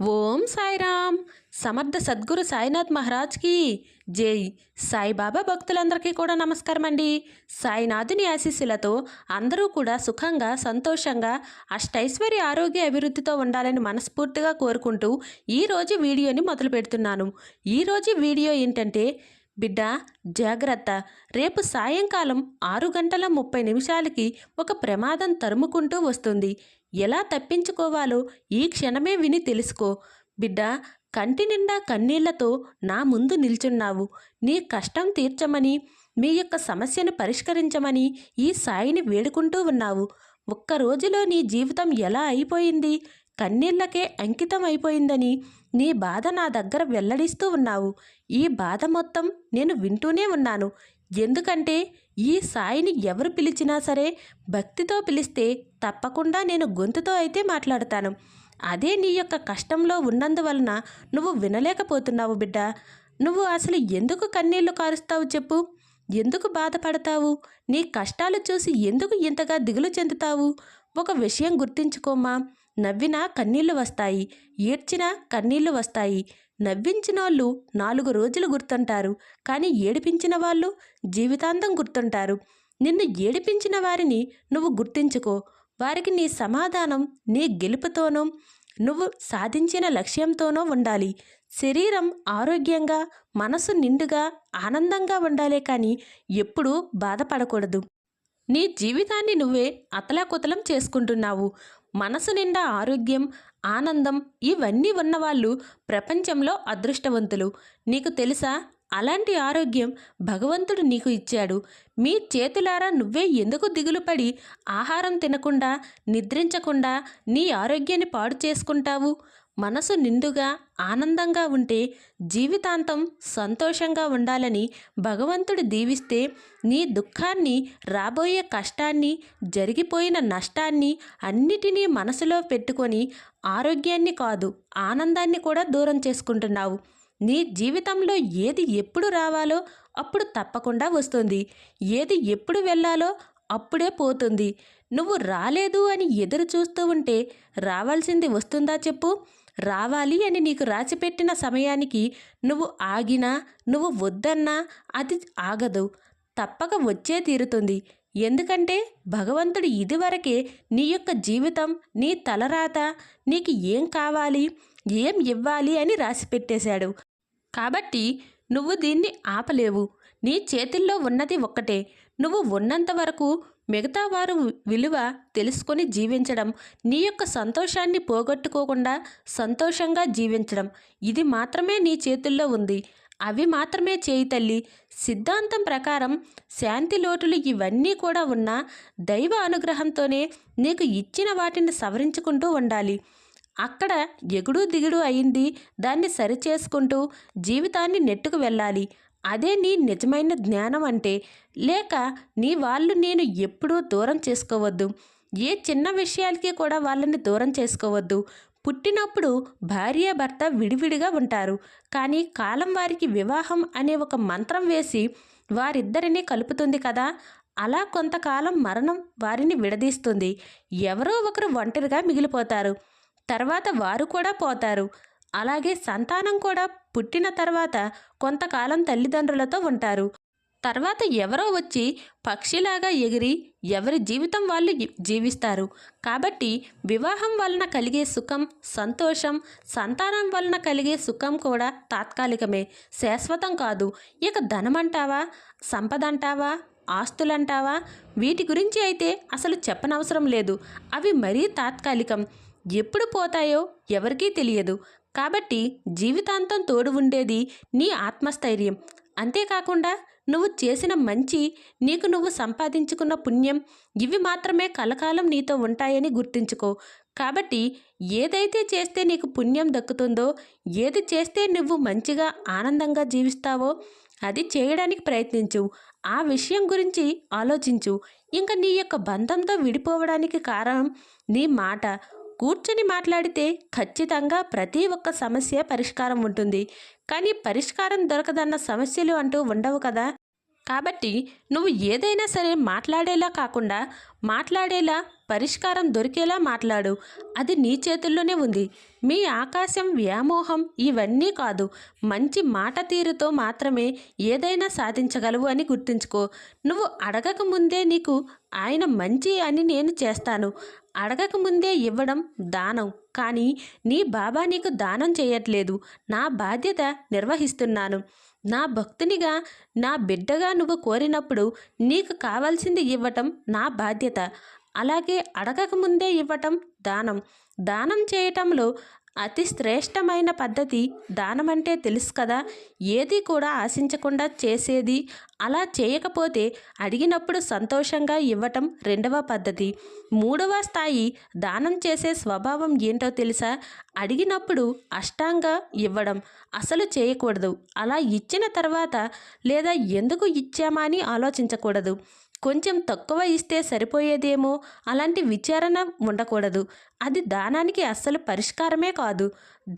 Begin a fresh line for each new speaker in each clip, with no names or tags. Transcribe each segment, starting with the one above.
ఓం సాయిరామ్. సమర్థ సద్గురు సాయినాథ్ మహారాజ్కి జై. సాయిబాబా భక్తులందరికీ కూడా నమస్కారం అండి. సాయినాథుని ఆశీస్సులతో అందరూ కూడా సుఖంగా సంతోషంగా అష్టైశ్వర్య ఆరోగ్య అభివృద్ధితో ఉండాలని మనస్ఫూర్తిగా కోరుకుంటూ ఈరోజు వీడియోని మొదలు పెడుతున్నాను. ఈరోజు వీడియో ఏంటంటే బిడ్డ జాగ్రత్త. రేపు సాయంకాలం ఆరు గంటల ముప్పై నిమిషాలకి ఒక ప్రమాదం తరుముకుంటూ వస్తుంది. ఎలా తప్పించుకోవాలో ఈ క్షణమే విని తెలుసుకో. బిడ్డ కంటి నిండా కన్నీళ్ళతో నా ముందు నిల్చున్నావు. నీ కష్టం తీర్చమని మీ యొక్క సమస్యను పరిష్కరించమని ఈ సాయిని వేడుకుంటూ ఉన్నావు. ఒక్క రోజులో నీ జీవితం ఎలా అయిపోయింది? కన్నీళ్ళకే అంకితం అయిపోయిందని నీ బాధ నా దగ్గర వెల్లడిస్తూ ఉన్నావు. ఈ బాధ మొత్తం నేను వింటూనే ఉన్నాను. ఎందుకంటే ఈ సాయిని ఎవరు పిలిచినా సరే భక్తితో పిలిస్తే తప్పకుండా నేను గొంతుతో అయితే మాట్లాడతాను. అదే నీ యొక్క కష్టంలో ఉన్నందువలన నువ్వు వినలేకపోతున్నావు బిడ్డ. నువ్వు అసలు ఎందుకు కన్నీళ్ళు కారుస్తావు చెప్పు? ఎందుకు బాధపడతావు? నీ కష్టాలు చూసి ఎందుకు ఇంతగా దిగులు చెందుతావు? ఒక విషయం గుర్తించుకోమ్మా. నవ్వినా కన్నీళ్ళు వస్తాయి ఏడ్చినా కన్నీళ్ళు వస్తాయి. నవ్వించినోళ్ళు నాలుగు రోజులు గుర్తుంటారు. కానీ ఏడిపించిన వాళ్ళు జీవితాంతం గుర్తుంటారు. నిన్ను ఏడిపించిన వారిని నువ్వు గుర్తించుకో. వారికి నీ సమాధానం నీ గెలుపుతోనో నువ్వు సాధించిన లక్ష్యంతోనో ఉండాలి. శరీరం ఆరోగ్యంగా మనసు నిండుగా ఆనందంగా ఉండాలే కానీ ఎప్పుడూ బాధపడకూడదు. నీ జీవితాన్ని నువ్వే అతలాకుతలం చేసుకుంటున్నావు. మనసు నిండా ఆరోగ్యం ఆనందం ఇవన్నీ ఉన్నవాళ్ళు ప్రపంచంలో అదృష్టవంతులు. నీకు తెలుసా? అలాంటి ఆరోగ్యం భగవంతుడు నీకు ఇచ్చాడు. మీ చేతులారా నువ్వే ఎందుకు దిగులుపడి ఆహారం తినకుండా నిద్రించకుండా నీ ఆరోగ్యాన్ని పాడు చేసుకుంటావు? మనసు నిండుగా ఆనందంగా ఉంటే జీవితాంతం సంతోషంగా ఉండాలని భగవంతుడు దీవిస్తే నీ దుఃఖాన్ని రాబోయే కష్టాన్ని జరిగిపోయిన నష్టాన్ని అన్నిటినీ మనసులో పెట్టుకొని ఆరోగ్యాన్ని కాదు ఆనందాన్ని కూడా దూరం చేసుకుంటున్నావు. నీ జీవితంలో ఏది ఎప్పుడు రావాలో అప్పుడు తప్పకుండా వస్తుంది. ఏది ఎప్పుడు వెళ్ళాలో అప్పుడే పోతుంది. నువ్వు రాలేదు అని ఎదురు చూస్తూ ఉంటే రావాల్సింది వస్తుందా చెప్పు? రావాలి అని నీకు రాసిపెట్టిన సమయానికి నువ్వు ఆగినా నువ్వు వద్దన్నా అది ఆగదు. తప్పక వచ్చే తీరుతుంది. ఎందుకంటే భగవంతుడు ఇదివరకే నీ యొక్క జీవితం నీ తలరాత నీకు ఏం కావాలి ఏం ఇవ్వాలి అని రాసిపెట్టేశాడు. కాబట్టి నువ్వు దీన్ని ఆపలేవు. నీ చేతుల్లో ఉన్నది ఒక్కటే. నువ్వు ఉన్నంత వరకు మిగతా వారు విలువ తెలుసుకొని జీవించడం నీ యొక్క సంతోషాన్ని పోగొట్టుకోకుండా సంతోషంగా జీవించడం. ఇది మాత్రమే నీ చేతుల్లో ఉంది. అవి మాత్రమే చేయి తల్లి. సిద్ధాంతం ప్రకారం శాంతి లోటులు ఇవన్నీ కూడా ఉన్న దైవ అనుగ్రహంతోనే నీకు ఇచ్చిన వాటిని సవరించుకుంటూ ఉండాలి. అక్కడ ఎగుడు దిగుడు అయింది. దాన్ని సరిచేసుకుంటూ జీవితాన్ని నెట్టుకు వెళ్ళాలి. అదే నీ నిజమైన జ్ఞానం అంటే లేక నీ వాళ్ళు నేను ఎప్పుడూ దూరం చేసుకోవద్దు. ఏ చిన్న విషయాలకి కూడా వాళ్ళని దూరం చేసుకోవద్దు. పుట్టినప్పుడు భార్య భర్త విడివిడిగా ఉంటారు. కానీ కాలం వారికి వివాహం అనే ఒక మంత్రం వేసి వారిద్దరినీ కలుపుతుంది కదా? అలా కొంతకాలం మరణం వారిని విడదీస్తుంది. ఎవరో ఒకరు ఒంటరిగా మిగిలిపోతారు. తర్వాత వారు కూడా పోతారు. అలాగే సంతానం కూడా పుట్టిన తర్వాత కొంతకాలం తల్లిదండ్రులతో ఉంటారు. తర్వాత ఎవరో వచ్చి పక్షిలాగా ఎగిరి ఎవరి జీవితం వాళ్ళు జీవిస్తారు. కాబట్టి వివాహం వలన కలిగే సుఖం సంతోషం సంతానం వలన కలిగే సుఖం కూడా తాత్కాలికమే. శాశ్వతం కాదు. ఇక ధనం అంటావా సంపద అంటావా ఆస్తులంటావా? వీటి గురించి అయితే అసలు చెప్పనవసరం లేదు. అవి మరీ తాత్కాలికం. ఎప్పుడు పోతాయో ఎవరికీ తెలియదు. కాబట్టి జీవితాంతం తోడు ఉండేది నీ ఆత్మస్థైర్యం. అంతేకాకుండా నువ్వు చేసిన మంచి నీకు నువ్వు సంపాదించుకున్న పుణ్యం ఇవి మాత్రమే కలకాలం నీతో ఉంటాయని గుర్తుంచుకో. కాబట్టి ఏదైతే చేస్తే నీకు పుణ్యం దక్కుతుందో ఏది చేస్తే నువ్వు మంచిగా ఆనందంగా జీవిస్తావో అది చేయడానికి ప్రయత్నించు. ఆ విషయం గురించి ఆలోచించు. ఇంకా నీ యొక్క బంధంతో విడిపోవడానికి కారణం నీ మాట. కూర్చొని మాట్లాడితే ఖచ్చితంగా ప్రతి ఒక్క సమస్య పరిష్కారం ఉంటుంది. కానీ పరిష్కారం దొరకదన్న సమస్యలు అంటూ ఉండవు కదా. కాబట్టి నువ్వు ఏదైనా సరే మాట్లాడేలా కాకుండా మాట్లాడేలా పరిష్కారం దొరికేలా మాట్లాడు. అది నీ చేతుల్లోనే ఉంది. మీ ఆకాశం వ్యామోహం ఇవన్నీ కాదు. మంచి మాట తీరుతో మాత్రమే ఏదైనా సాధించగలవు అని గుర్తుంచుకో. నువ్వు అడగక ముందే నీకు ఆయన మంచి అని నేను చేస్తాను. అడగక ముందే ఇవ్వడం దానం. కానీ నీ బాబా నీకు దానం చేయట్లేదు. నా బాధ్యత నిర్వహిస్తున్నాను. నా భక్తునిగా నా బిడ్డగా నువ్వు కోరినప్పుడు నీకు కావాల్సింది ఇవ్వటం నా బాధ్యత. అలాగే అడగకముందే ఇవ్వటం దానం. దానం చేయటంలో అతి శ్రేష్టమైన పద్ధతి దానం అంటే తెలుసు కదా. ఏది కూడా ఆశించకుండా చేసేది అలా చేయకపోతే అడిగినప్పుడు సంతోషంగా ఇవ్వటం రెండవ పద్ధతి. మూడవ స్థాయి దానం చేసే స్వభావం ఏంటో తెలుసా? అడిగినప్పుడు అష్టాంగా ఇవ్వడం. అసలు చేయకూడదు. అలా ఇచ్చిన తర్వాత లేదా ఎందుకు ఇచ్చామా అని ఆలోచించకూడదు. కొంచెం తక్కువ ఇస్తే సరిపోయేదేమో అలాంటి విచారణ ఉండకూడదు. అది దానానికి అస్సలు పరిష్కారమే కాదు.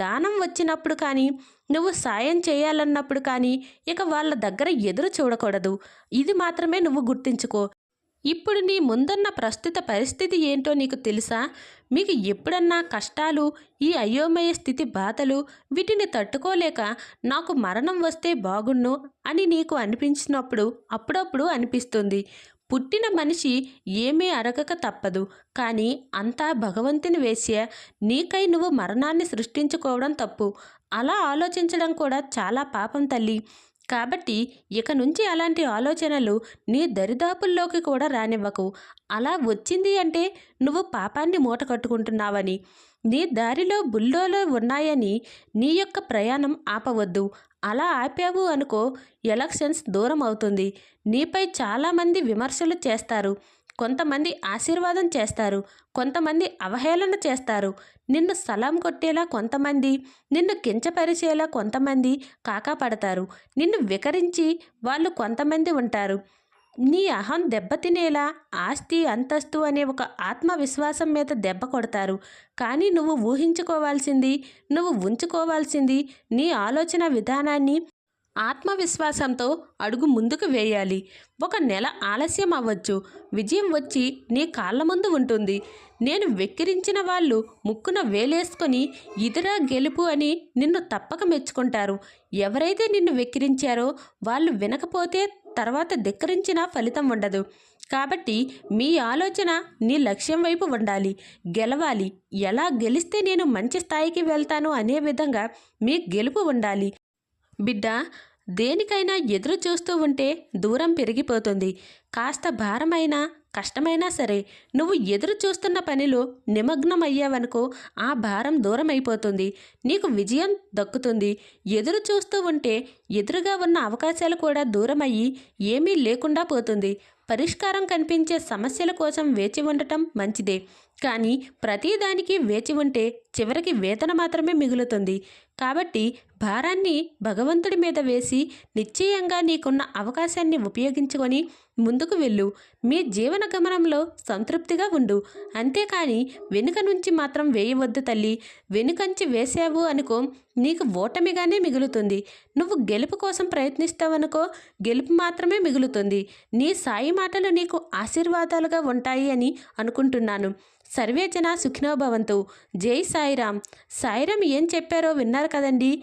దానం వచ్చినప్పుడు కానీ నువ్వు సాయం చేయాలన్నప్పుడు కానీ ఇక వాళ్ళ దగ్గర ఎదురు చూడకూడదు. ఇది మాత్రమే నువ్వు గుర్తించుకో. ఇప్పుడు నీ ముందున్న ప్రస్తుత పరిస్థితి ఏంటో నీకు తెలుసా? మీకు ఎప్పుడన్నా కష్టాలు ఈ అయోమయ స్థితి బాధలు వీటిని తట్టుకోలేక నాకు మరణం వస్తే బాగున్ను అని నీకు అనిపించినప్పుడు అప్పుడప్పుడు అనిపిస్తుంది. పుట్టిన మనిషి ఏమీ అరగక తప్పదు. కానీ అంతా భగవంతుని వేసే నీకై నువ్వు మరణాన్ని సృష్టించుకోవడం తప్పు. అలా ఆలోచించడం కూడా చాలా పాపం తల్లి. కాబట్టి ఇక నుంచి అలాంటి ఆలోచనలు నీ దరిదాపుల్లోకి కూడా రానివ్వకు. అలా వచ్చింది అంటే నువ్వు పాపాన్ని మూట కట్టుకుంటున్నావని. నీ దారిలో బుల్లోలో ఉన్నాయని నీ యొక్క ప్రయాణం ఆపవద్దు. అలా ఆపావు అనుకో ఎలక్షన్స్ దూరం అవుతుంది. నీపై చాలామంది విమర్శలు చేస్తారు. కొంతమంది ఆశీర్వాదం చేస్తారు. కొంతమంది అవహేళన చేస్తారు. నిన్ను సలాం కొట్టేలా కొంతమంది నిన్ను కించపరిచేలా కొంతమంది కాకాపడతారు నిన్ను వికరించి వాళ్ళు కొంతమంది ఉంటారు. నీ అహం దెబ్బతినేలా ఆస్తి అంతస్తు అనే ఒక ఆత్మవిశ్వాసం మీద దెబ్బ కొడతారు. కానీ నువ్వు ఊహించుకోవాల్సింది నువ్వు ఉంచుకోవాల్సింది నీ ఆలోచన విధానాన్ని ఆత్మవిశ్వాసంతో అడుగు ముందుకు వేయాలి. ఒక నెల ఆలస్యం అవ్వచ్చు. విజయం వచ్చి నీ కాళ్ళ ముందు ఉంటుంది. నేను వెక్కిరించిన వాళ్ళు ముక్కున వేలేసుకొని ఇదిరా గెలుపు అని నిన్ను తప్పక మెచ్చుకుంటారు. ఎవరైతే నిన్ను వెక్కిరించారో వాళ్ళు వినకపోతే తర్వాత ధిక్కరించిన ఫలితం ఉండదు. కాబట్టి మీ ఆలోచన నీ లక్ష్యం వైపు ఉండాలి. గెలవాలి. ఎలా గెలిస్తే నేను మంచి స్థాయికి వెళ్తాను అనే విధంగా మీ గెలుపు ఉండాలి. బిడ్డ దేనికైనా ఎదురు చూస్తూ ఉంటే దూరం పెరిగిపోతుంది. కాస్త భారమైనా కష్టమైనా సరే నువ్వు ఎదురు చూస్తున్న పనిలో నిమగ్నమయ్యావనుకో ఆ భారం దూరం అయిపోతుంది నీకు విజయం దక్కుతుంది. ఎదురు చూస్తూ ఉంటే ఎదురుగా ఉన్న అవకాశాలు కూడా దూరం అయ్యి ఏమీ లేకుండా పోతుంది. పరిష్కారం కనిపించే సమస్యల కోసం వేచి ఉండటం మంచిదే. కానీ ప్రతిదానికి వేచి ఉంటే చివరికి వేతన మాత్రమే మిగులుతుంది. కాబట్టి భారాన్ని భగవంతుడి మీద వేసి నిశ్చయంగా నీకున్న అవకాశాన్ని ఉపయోగించుకొని ముందుకు వెళ్ళు. మీ జీవన గమనంలో సంతృప్తిగా ఉండు. అంతేకాని వెనుక నుంచి మాత్రం వేయవద్దు తల్లి. వెనుకంచి వేసావు అనుకో నీకు ఓటమిగానే మిగులుతుంది. నువ్వు గెలుపు కోసం ప్రయత్నిస్తావనుకో గెలుపు మాత్రమే మిగులుతుంది. నీ సాయి మాటలు నీకు ఆశీర్వాదాలుగా ఉంటాయి అని అనుకుంటున్నాను. సర్వేజన సుఖినోభవంతు. జై సాయిరామ్. సాయిరామ్ ఏం చెప్పారో విన్నారు కదండి?